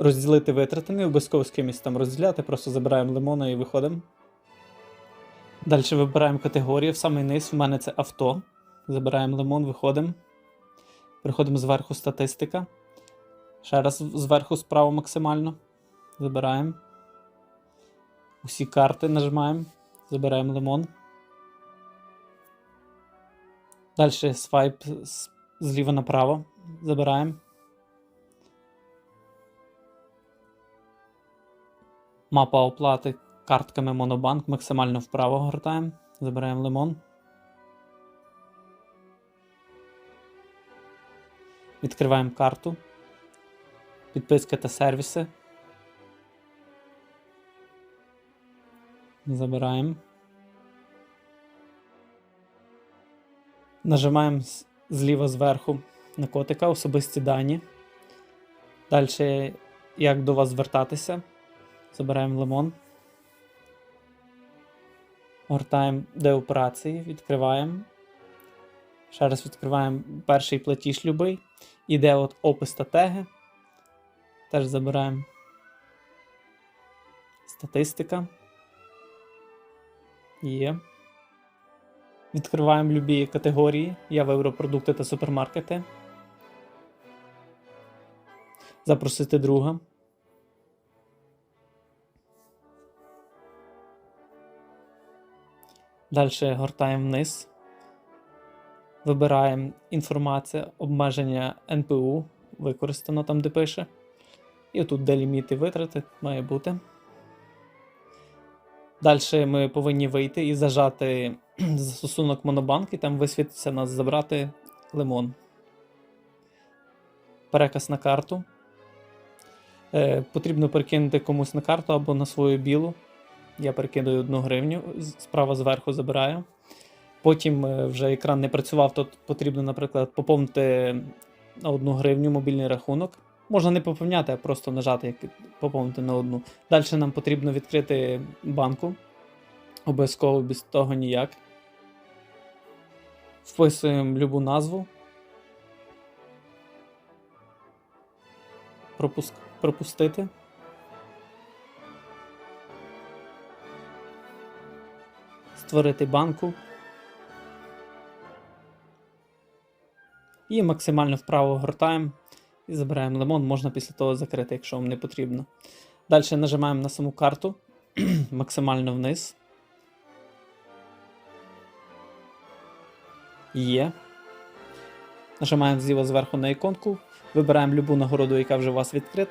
розділити витрати, не обов'язково з кимось там розділяти, просто забираємо лимона і виходимо. Далі вибираємо категорію. В самий низ в мене це авто. Забираємо лимон, виходимо. Приходимо зверху статистика. Ще раз зверху справа максимально. Забираємо. Усі карти нажимаємо. Забираємо лимон. Далі свайп зліва направо. Забираємо. Мапа оплати картками Монобанк максимально вправо гортаємо. Забираємо лимон. Відкриваємо карту. Підписки та сервіси. Забираємо. Нажимаємо зліва зверху на котика особисті дані. Далі, як до вас звертатися. Забираємо лимон. Гортаємо де операції, відкриваємо. Ще раз відкриваємо перший платіж любий. Іде от опис та теги. Теж забираємо. Статистика. Є. Відкриваємо любі категорії. Я вибрав продукти та супермаркети. Запросити друга. Далі гортаємо вниз. Вибираємо інформація, обмеження НПУ, використано там, де пише. І отут, де ліміти витрати, має бути. Далі ми повинні вийти і зажати застосунок Монобанк, і там висвітиться нас забрати лимон. Переказ на карту. Е, потрібно перекинути комусь на карту або на свою білу. Я перекидаю 1 гривню, справа зверху забираю. Потім е, вже екран не працював, то потрібно, наприклад, поповнити на 1 гривню мобільний рахунок. Можна не поповняти, а просто нажати, як поповнити на одну. Далі нам потрібно відкрити банку. Обов'язково без того ніяк. Вписуємо любу назву. Пропуск... Пропустити. Створити банку. І максимально вправо гортаємо і забираємо лимон. Можна після того закрити, якщо вам не потрібно. Далі нажимаємо на саму карту максимально вниз. Є. Нажимаємо зліва зверху на іконку. Вибираємо любу нагороду, яка вже у вас відкрита,